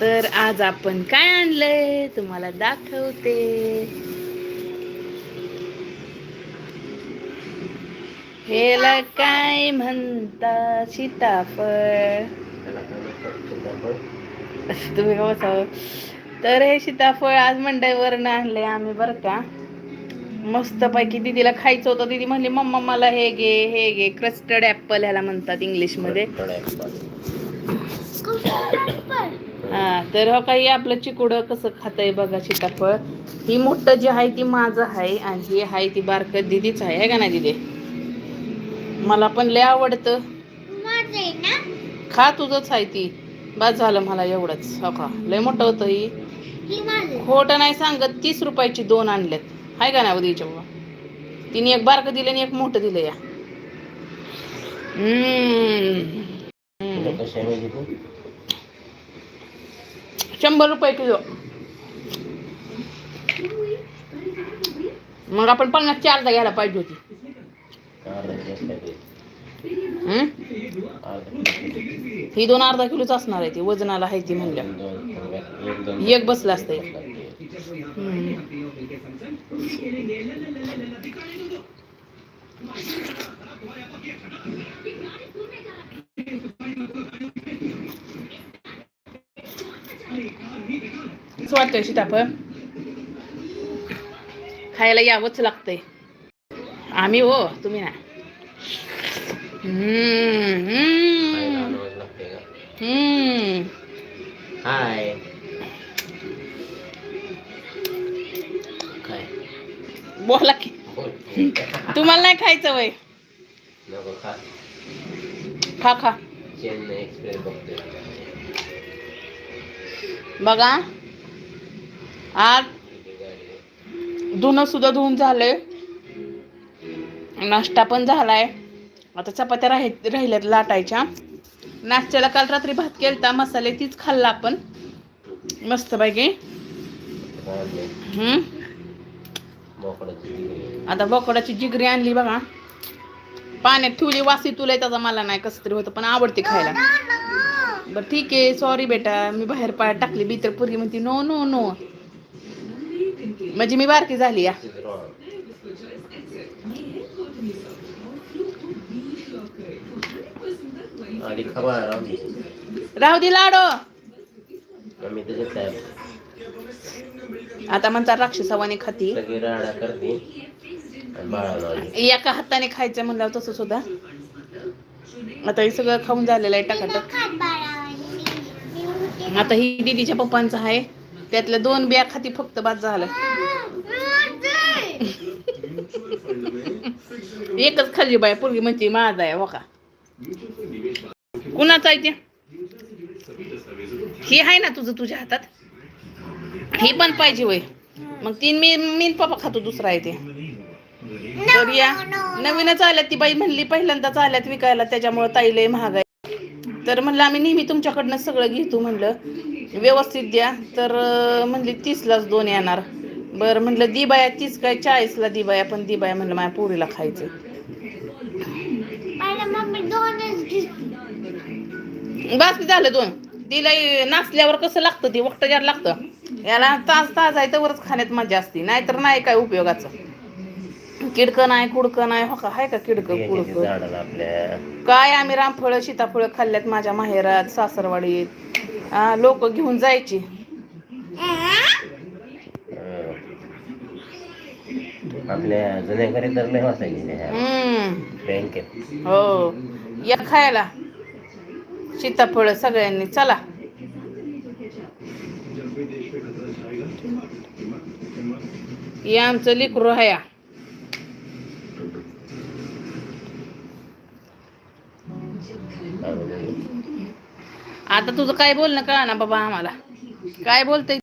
तर आज आपण काय आणलंय? तुम्हाला दाखवते. हेला काय म्हणता? सीताफळ. तुम्ही का तर हे सीताफळ आज मंडईवरनं आणले आम्ही बरं का. मस्त पैकी दीदीला खायचं होतं. दीदी म्हणली मम्मा मला हे घे हे घे. क्रस्टर्ड ऍपल ह्याला म्हणतात इंग्लिशमध्ये हा तर हो काही आपलं चिकुडं कसं खातंय बघा सीताफळ. ही मोठं जे आहे ती माझं आहे आणि ही आहे ती बारकं दिदीच आहे है का नाही दिदी? मला पण लय आवडतं. खा तुझंच आहे ती. बस झालं मला एवढंच हो का? लय मोठं होतं ही. खोटं नाही सांगत तीस रुपयाची दोन आणल्यात. हाय का नाही उद्याच्या बाबा तिने एक बारकं दिलं आणि एक मोठं दिलं या. हम्म. शंभर रुपये किलो. मग आपण पन्नास चारदा घ्यायला पाहिजे होती? ही दोन अर्धा किलोच असणार आहे ती वजनाला आहे ती म्हणल्या. एक बसलं असतं हम्म. असं वाटतंय सीताफळ खायला यावंच लागतंय. आम्ही हो तुम्ही ना हम्म, हम्म, हम्म. हाय. बोला की. तुम्हाला नाही खायचं वय? खा. खा बघा. आज धुणं सुद्धा धुवून झालंय. नाश्ता पण झालाय. आता चपात्या राह राहिल्यात लाटायच्या. नाश्त्याला काल रात्री भात केलता मसाले तीच खाल्ला आपण. मस्त पैकी. आता बोकडाची जिगरी आणली बघा. पाण्यात ठेवली वासी तुला त्याचा मला नाही कसं तरी होतं पण आवडते खायला. बरं ठीक आहे सॉरी बेटा मी बाहेर पाय टाकली बी तर पोरगी म्हणते नो नो नो म्हणजे मी बारकी झाली या. राहू दे. लाडो. आता म्हणतात राक्षसावाने खाती. एका हाताने खायचं म्हणल्यावर तसं सुद्धा. आता हे सगळं खाऊन झालेलं आहे टाकाटक. आता ही दीदीच्या पप्पांचं आहे. त्यातल्या दोन बिया खाती फक्त बाद झालं. एकच खाल्ली बाय पोरगी म्हणते माझा आहे हो वका कुणाचा आहे ते? ही आहे ना तुझं तुझ्या हातात? ही पण पाहिजे वय मग तीन मी मी पप्पा खातो दुसरा आहे ते. तर या नवीनच आल्यात ती बाई म्हणली पहिल्यांदाच आल्यात विकायला त्याच्यामुळे ताईले महाग आहे. तर म्हणलं आम्ही नेहमी तुमच्याकडनं सगळं घेतो म्हणलं. व्यवस्थित द्या. तर म्हणली तीसलाच दोन येणार. बरं म्हणलं दिबाया तीस काय चाळीसला दिबाया पण दिबाया म्हणलं माझ्या पोरीला खायचं बस झालं दोन. तिला नाचल्यावर कसं लागतं ती? वक्तजार लागतं. याला तास तास आहे तरच खाण्यात मजा असते. नाहीतर नाही काय उपयोगाचं. किडकं नाही कुडकं नाही. हो का? हाय का किडकं कुडकं? काय आम्ही रामफळं सीताफळं खाल्ल्यात माझ्या माहेरात सासरवाडीत. लोक घेऊन जायची. आपल्या जुन्या घरी तर लय वाचायचे बँकेत. हो. या खायला. सीताफळ सगळ्यांनी चला. हे आमचं लिकरू हया आता तुझं काय बोलणं कळा ना बाबा आम्हाला. काय बोलतय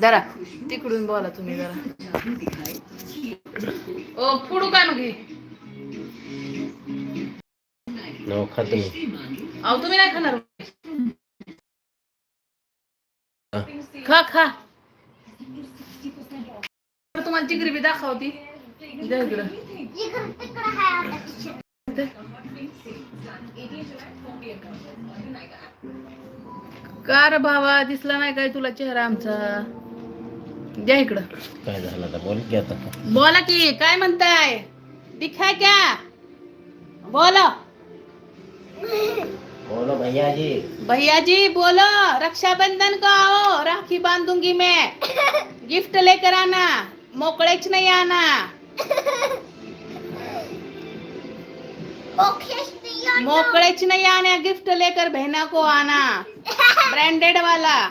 जरा तिकडून बोला तुम्ही जरा. ओ पुढू काय मग अहो तुम्ही नाही खाणार. खा खा. तुम्हाला चिकरी बी दाखवती. इकडं. का रे भावा दिसला नाही काय तुला चेहरा आमचा? द्या इकडं. काय झालं आता? बोल की आता. बोला की काय म्हणताय? दिखाय क्या? बोलो. बोलो भैया जी भैया जी बोलो. रक्षाबंधन को आओ राखी बांधूंगी मैं. गिफ्ट लेकर आना मोकळेच नाही आना मोकळेच नहीं आना गिफ्ट लेकर बहना को आना ब्रांडेड वाला.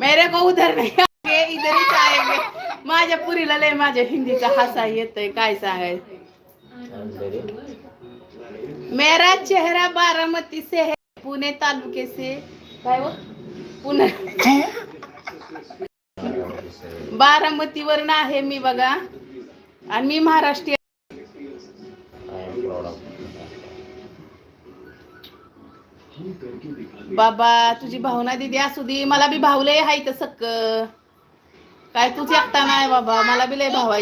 मेरे को उधर नहीं आएँगे इधर ही आएँगे माझ्या पुरीला लय माझ्या हिंदीचा हसा येतोय काय सांगायचं अंधेरी मेरा चेहरा बारामती से है पुणे तालुके से. काय हो पुणे. बारामती वरून आहे मी बघा. आणि मी महाराष्ट्रीय बाबा तुझी भावना दिदी असू दे. मला बी भावलंय हाय तर सक्क. काय तुझी एकटा नाही बाबा. मला बी लय भाव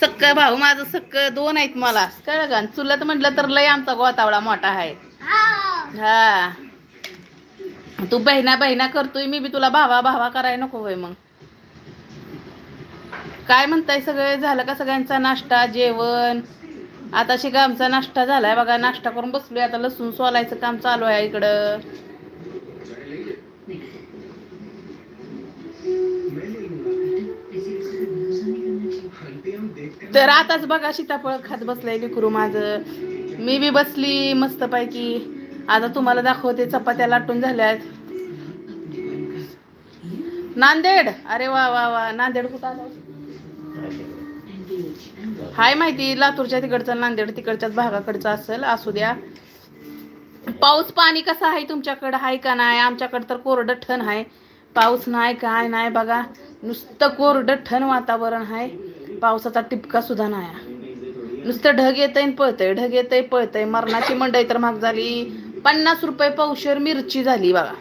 सक्क भाऊ माझं सक्क दोन आहेत मला. कळ का? चुलत म्हटलं तर लय आमचा गोतावळा मोठा आहे हा. तू बहिणा बहिणा करतोय मी बी तुला भावा भावा करायला नको होय मग. काय म्हणताय सगळे? झालं का सगळ्यांचा नाश्ता जेवण? आता शिका आमचा नाश्ता झालाय. बघा नाश्ता करून बसलोय. आता लसूण सोलायचं काम चालू आहे इकडं. तर आताच बघा सीताफळ खात बसलाय लेकरू माझं. मी बी बसली मस्तपैकी. आता तुम्हाला दाखवते चपात्या लाटून झाल्यात. नांदेड! अरे वा वा वा. नांदेड कुठं आलं? हाय माहिती लातूरच्या तिकडचं नांदेड तिकडच्याच भागाकडचं असेल असू द्या. पाऊस पाणी कसं आहे तुमच्याकडं? आहे का नाही? आमच्याकडं तर कोरडं ठण आहे. पाऊस नाही काय नाही बघा. नुसतं कोरडं ठण वातावरण आहे. पावसाचा टिपका सुद्धा नाही नुसतं ढग येतंय पळतंय ढग येतंय पळतंय. मरणाची मंडई तर महाग झाली. पन्नास रुपये पावशेर मिरची झाली बघा.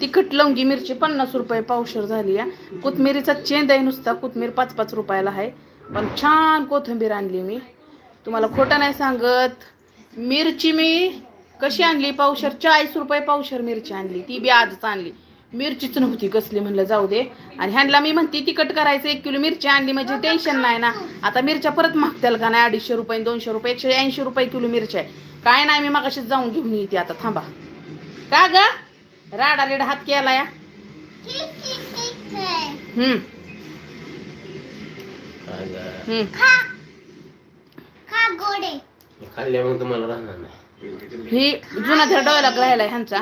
तिखट लवंगी मिरची पन्नास रुपये पावशेर झाली या कोथमिरीचा चेंद आहे नुसता. कोथमीर पाच पाच रुपयाला आहे. पण छान कोथिंबीर आणली मी. तुम्हाला खोटं नाही सांगत. मिरची मी कशी आणली? पावशर चाळीस रुपये पावशर मिरची आणली. ती बी आजच आणली. मिरचीच नव्हती कसली म्हणलं जाऊ दे. आणि ह्यांना मी म्हणते तिखट करायचं एक किलो मिरची आणली म्हणजे टेन्शन नाही ना. आता मिरच्या परत मागतील का नाही? अडीचशे रुपये दोनशे रुपये एकशे ऐंशी रुपये किलो मिरच्या आहे. काय नाही मी मागाशीच जाऊन घेऊन येते आता. थांबा. का ग? राडा रेडा हात केला या हम्म. हे खाल्ल्यामुळे तुम्हाला राहणार नाही. ही जुना डोळ्याला राहिलाय ह्यांचा.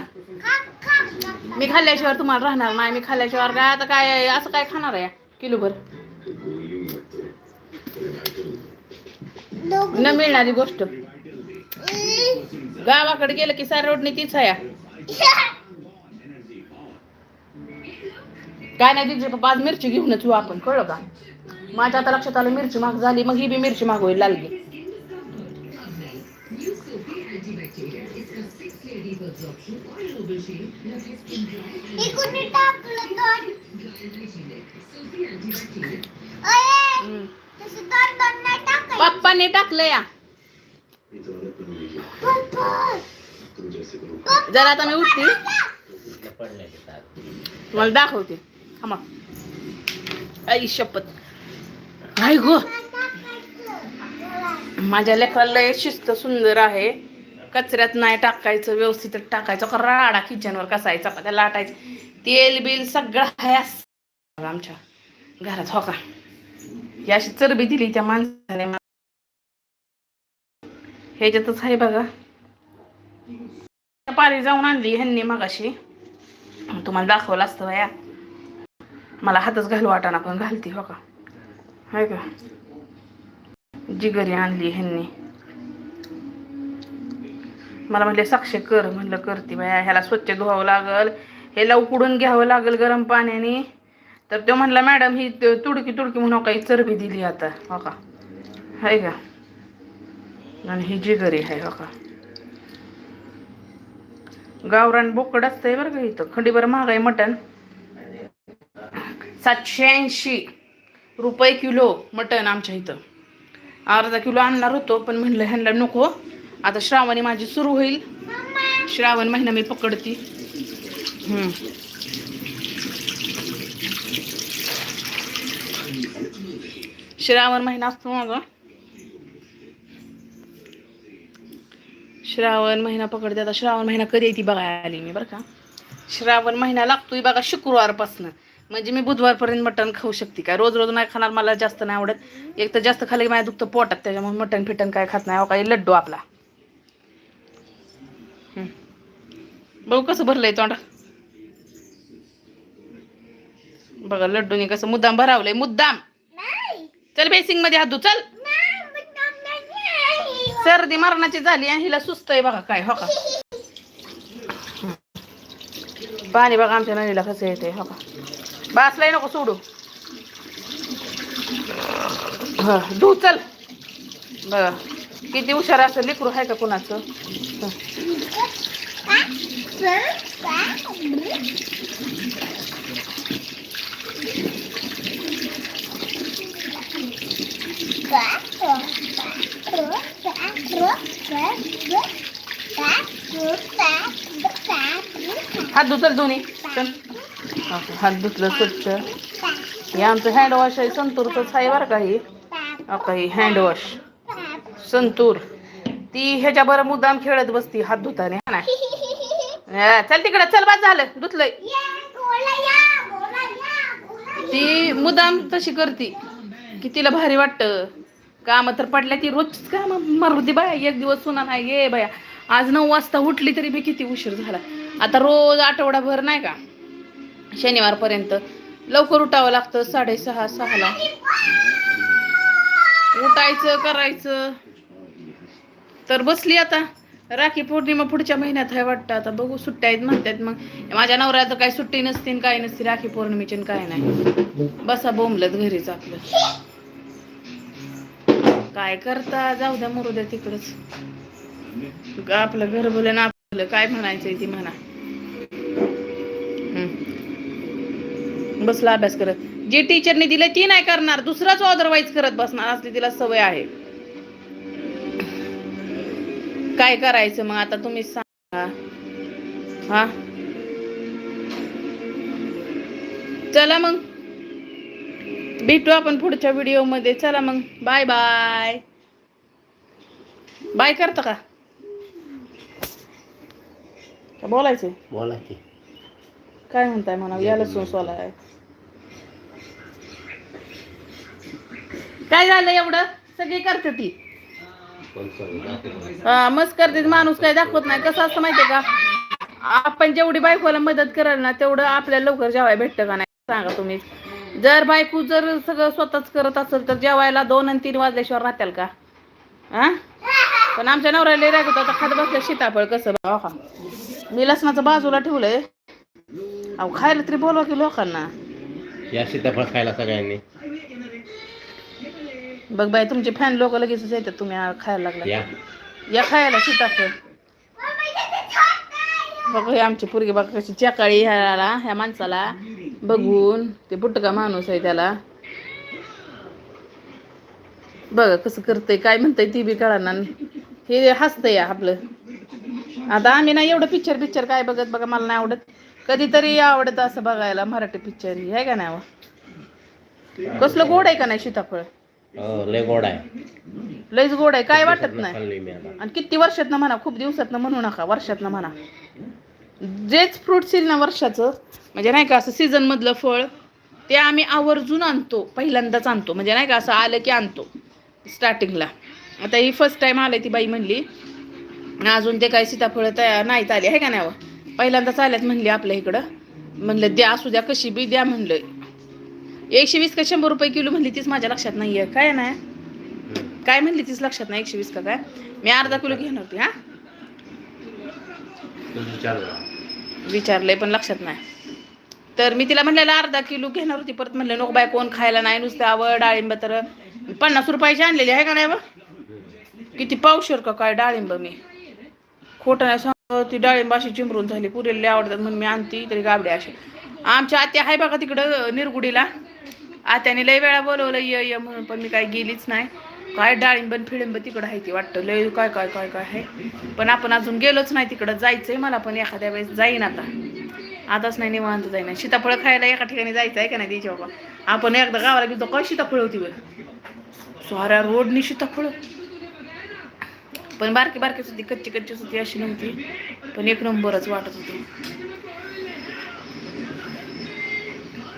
मी खाल्ल्याशिवाय तुम्हाला राहणार नाही. मी खाल्ल्याशिवाय काय आता काय असं काय खाणार आहे किलोभर? न मिळणारी गोष्ट. गावाकडे गेलं की सार रोडनी तीच आहे काय नाही तिचे पप्पा आज मिरची घेऊनच येऊ आपण. कळलं का? माझ्या आता लक्षात आलं मिरची महाग झाली मग ही बी मिरची महाग होईल लागली. पप्पाने टाकलं या. जरा आता मी उठते. तुम्हाला दाखवते. थांबा. आई शपथ. काय गो? माझ्या लेकराला लय शिस्त सुंदर आहे. कचऱ्यात नाही टाकायचं व्यवस्थित टाकायचं. का राडा किचनवर कसायचा का त्या लाटायचं. तेल बिल सगळं आहे आमच्या घरात हो का? ही अशी चरबी दिली त्या माणसाने. ह्याच्यातच आहे बघा. पारी जाऊन आणली ह्यांनी मगाशी. तुम्हाला दाखवलं असतं या मला हातच घालू वाटाना पण घालती हो का? आहे का? जिगरी आणली ह्यांनी. मला म्हणले साक्ष कर. म्हणलं करते बाया ह्याला स्वच्छ धुवावं लागल. ह्याला उकडून घ्यावं लागल गरम पाण्याने. तर तो म्हणला मॅडम ही तुडकी तुडकी म्हणून काही चरबी दिली आता. हो का? आहे का? आणि ही जिगरी आहे हो का? गावरान बोकड असतंय बरं का इथं. खंडीभर महाग आहे मटण. सातशे ऐंशी. रुपये किलो मटण आमच्या इथं. अर्धा किलो आणणार होतो पण म्हणलं ह्यांना नको. आता श्रावणी माझी सुरू होईल. श्रावण महिना मी पकडती. श्रावण महिना असतो मग. श्रावण महिना पकडते आता श्रावण महिना कधी येते बघायला आली मी बरं का. श्रावण महिना लागतोय बघा शुक्रवारपासनं. म्हणजे मी बुधवारपर्यंत मटण खाऊ शकते काय रोज रोज नाही खाणार मला जास्त नाही आवडत. एक तर जास्त खाली माझ्या दुखतं पोटात त्याच्यामुळे मटण फिटण काय खात नाही. काही लड्डू आपला. बघू कसं भरलंय तोंड. बघा लड्डूनी कसं मुद्दाम भरावलंय. मुद्दाम. चल बेसिंगमध्ये हात धु चल. सर्दी मरणाची झाली आणि हिला सुस्त आहे बघा काय हो का? पाणी बघा आमच्या नदीला कसं येते हो का? बासलाय नको सोडू. हा धू चल. बघा किती हुशार असं लेकरू आहे का कुणाचं? हा हात चल दोन्ही चल. हात धुतलं स्वच्छ. हे आमचं हँडवॉश आहे संतूरचंच आहे बरं का काही हँडवॉश संतूर. ती ह्याच्या बरं मुद्दाम खेळत बसती हात धुताने हा ना? चल तिकडं चल बाद झालं धुतलंय. ती मुदाम तशी करती की तिला भारी वाटतं. काम तर पडल्या ती रोजच काम. मारुती बाया एक दिवस सुना नाही ये बाया. आज नऊ वाजता उठली तरी मी किती उशीर झाला. आता रोज आठवडाभर नाही का? शनिवारपर्यंत. लवकर उठावं लागतं साडेसहा सहाला. उठायचं करायचं. तर बसली आता. राखी पौर्णिमा पुढच्या महिन्यात आहे वाटतं. आता बघू सुट्ट्या आहेत म्हणतात मग. माझ्या नवऱ्याचं काही सुट्टी नसते काय काही नसते राखी पौर्णिमेची आणि काय नाही. बसा बोंबलत घरीच आपलं. काय करता? जाऊ द्या मरू द्या तिकडच. आपलं घर बोले ना आपलं काय म्हणायचंय ती म्हणा. बसला अभ्यास करत. जे टीचरने दिले ती नाही करणार दुसराच अदरवाईज करत बसणार असली तिला सवय आहे. काय करायचं मग आता तुम्हीच सांगा. हा? चला मग. भेटू आपण पुढच्या व्हिडिओमध्ये. चला मग. बाय बाय बाय करता का? का बोलायचं बोला की. काय म्हणताय म्हणा याला सोसवाला आहे. काय झालं एवढं? सगळी करते ती. हा, मस्त करते. माणूस काय दाखवत नाही. कसं असं माहितीये का? आपण जेवढी बायकोला मदत कराल ना तेवढं आपल्याला लवकर जेवायला भेटतं का नाही? सांगा तुम्ही. जर बायको जर सगळं स्वतःच करत असेल तर जेवायला दोन आणि तीन वाजल्याशिवाय राहत्याल का? हा? पण आमच्या नवऱ्याला रागत आता खात बसल्या सीताफळ कसं? बघा मी लसणाचं बाजूला ठेवलंय. अहो खायला तरी बोलवा की लोकांना. या सीताफळ खायला सगळ्यांनी. बघ बाई तुमचे फॅन लोक लगेच येतात तुम्ही खायला लागला. या. खायला सीताफळ. बघ हे आमची पोरगी बघा कशी चकाळी ह्याला ह्या माणसाला. बघून ते बुटका माणूस आहे त्याला. बघा कसं करतंय काय म्हणतंय ती बी कळणार हे हसतंय आपलं. आता आम्ही ना एवढं पिक्चर पिक्चर काय बघत बघा मला नाही आवडत. कधीतरी आवडत असं बघायला मराठी पिक्चर ही आहे का नाही हो? कसलं गोड आहे का नाही सीताफळ? लय गोड आहे. लईच गोड आहे. काय वाटत नाही? खाल्ली मी आता. आणि किती वर्षात ना म्हणा खूप दिवसात म्हणू नका वर्षात म्हणा. जेच फ्रूट येईल ना वर्षाचं म्हणजे नाही का असं सीझन मधलं फळ ते आम्ही आवर्जून आणतो पहिल्यांदाच आणतो. म्हणजे नाही का असं आलं की आणतो स्टार्टिंगला आता ही फर्स्ट टाइम आलं ती बाई म्हणली अजून ते काय सीताफळ तयार नाहीत आली आहे का नाही हो? पहिल्यांदाच आल्यात म्हणली आपल्या इकडं. म्हणलं द्या असू द्या कशी बी द्या म्हणलं. एकशे वीस का शंभर रुपये किलो म्हणली तीच माझ्या लक्षात नाही आहे काय नाही. काय म्हणली तीच लक्षात नाही एकशे वीस का काय? मी अर्धा किलो घेणार होती हा. विचारलंय पण लक्षात नाही. तर मी तिला म्हणलेलं अर्धा किलो घेणार होती परत म्हणलं नको बाय कोण खायला नाही नुसतं आवड डाळिंब तर पन्नास रुपयाची आणलेली आहे का नाही बा? किती पावशेर का काय डाळिंब मी. खोटं नाही सांग ती डाळिंब अशी चिमरून झाली पुरेले आवडतात म्हणून मी आणती तरी गाबडे असे आमच्या आत्या आहे बघा तिकडं निरगुडीला. आत्याने लय वेळा बोलवलं ये ये म्हणून पण मी काय गेलीच नाही. काय डाळिंब आणि फिळिंब तिकडं आहे ती वाटतं. लय काय काय काय काय आहे. पण आपण अजून गेलोच नाही तिकडं. जायचंय मला पण एखाद्या वेळेस जाईन आता. आताच नाही निवांत जाईन. सीताफळ खायला एका ठिकाणी जायचं आहे का नाही द्यायची बाबा? आपण एकदा गावाला गेलो काय सीताफळ होती बरं? साऱ्या रोडनी सीताफळ. पण बारकी बारकीच होती कच्ची कच्चीच होती अशी नव्हती. पण एक नंबरच वाटत होती.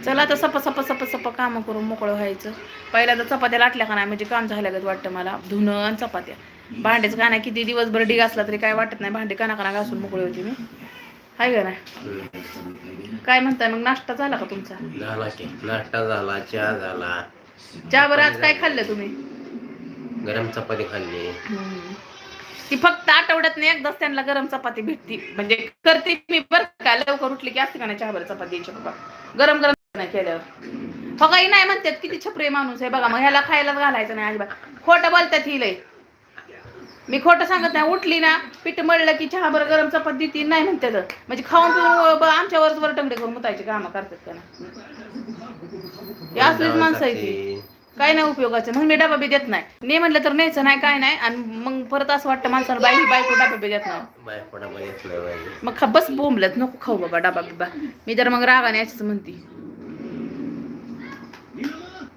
चला आता सपा सपा सपा सपा कामं करून मोकळं व्हायचं. पहिल्यांदा चपात्या लाटल्या का नाही म्हणजे काम झाल्यागत वाटतं मला. धुणं आणि चपात्या. भांडेच का नाही किती दिवसभर डिग असला तरी काय वाटत नाही. भांडे काना काना घासून मोकळी होती मी. हाय का नाही? काय म्हणताय मग? नाश्ता झाला का तुमचा? झाला की. नाश्ता झाला चहा झाला. चहा बरं आज काय खाल्लं तुम्ही? गरम चपाती खाल्ली. ती फक्त आठवड्यात एकदाच त्यांना गरम चपाती भेटती. म्हणजे करते मी बरं का? लवकर उठली की असते का नाही चहा बरं चपाती बाबा गरम गरम नाही केल्यावर हो काही नाही म्हणतात किती छपरे माणूस आहे बघा मग ह्याला खायलाच घालायचं नाही अजिबात. खोटं बोलतात ही लय. मी खोटं सांगत नाही उठली ना पीठ मळलं की चहा बरं गरम चपाती देते नाही म्हणतात. म्हणजे खाऊन पिऊन आमच्यावरच वर टंगडे करून मुतायचे कामं करतात का ना हे असलीच माणसं आहे ती. काय नाही उपयोगाचं. म्हणून मी डबा बी देत नाही. नाही म्हटलं तर न्यायचं नाही काय नाही. आणि मग परत असं वाटतं माणसाला बाई बायको डबा बी देत नाही. मग बस बोंबलत नको खाऊ बाबा डबा बिबा. मी तर मग रागाने असंच म्हणते.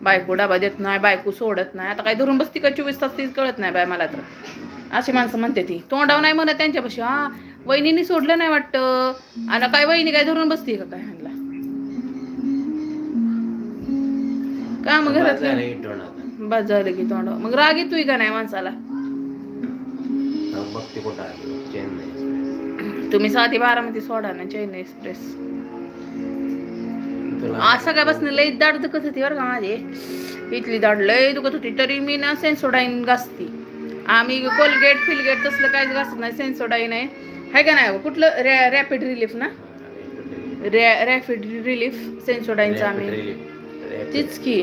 बायको डबा देत नाही बायको सोडत नाही. आता काय धरून बसती का चोवीस तास तीच कळत नाही बाय मला तर. अशी माणसं म्हणते ती. तोंडाव नाही म्हणत त्यांच्यापाशी हा वहिनीने सोडलं नाही वाटतं. आणि काय वहिनी काय धरून बसती का काय ह्यांना? का मग घरात बस झालं की तोंड. मग राग येतोय का नाही माणसाला? तुम्ही साधी बारामती सोडा ना चेन्नई एक्सप्रेस. तुला आज सकाळपासून लई दाढ दुखत होती बरं का माझी. इथली दाढ लई दुखत होती तरी मी ना सेन्सोडाईन घासती. आम्ही कोलगेट फिलगेट तसलं काहीच घासत नाही सेन्सोडाईन आहे. हाय का नाही कुठलं? रॅ रॅपिड रिलीफ ना? रॅ रॅपिड रिलीफ सेन्सोडाईनचं आम्ही. तीच की.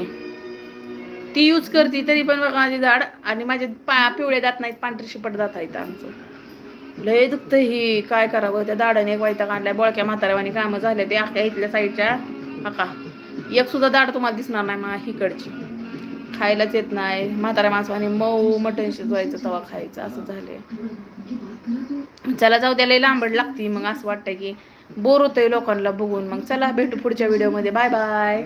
ती यूज करते तरी पण बघा माझी झाड आणि माझे पा पिवळे दात नाहीत पांढरे शिपट दात आहेत आमचं. लय दुखतं ही. काय करावं? त्या दाडाने एक वायता काढलाय बोळक्या म्हाताऱ्यावानी कामं झाले ते अख्या इथल्या साईडच्या. अका एक सुद्धा दाढ तुम्हाला दिसणार नाही मा हिकडची खायलाच येत नाही. म्हाताऱ्या माणसाने मऊ मटण शिजवायचं तवा खायचं असं झालंय. चला जाऊ द्या लांबड लागती. मग असं वाटतं की बोर होतंय लोकांना बघून. मग चला भेटू पुढच्या व्हिडिओमध्ये बाय बाय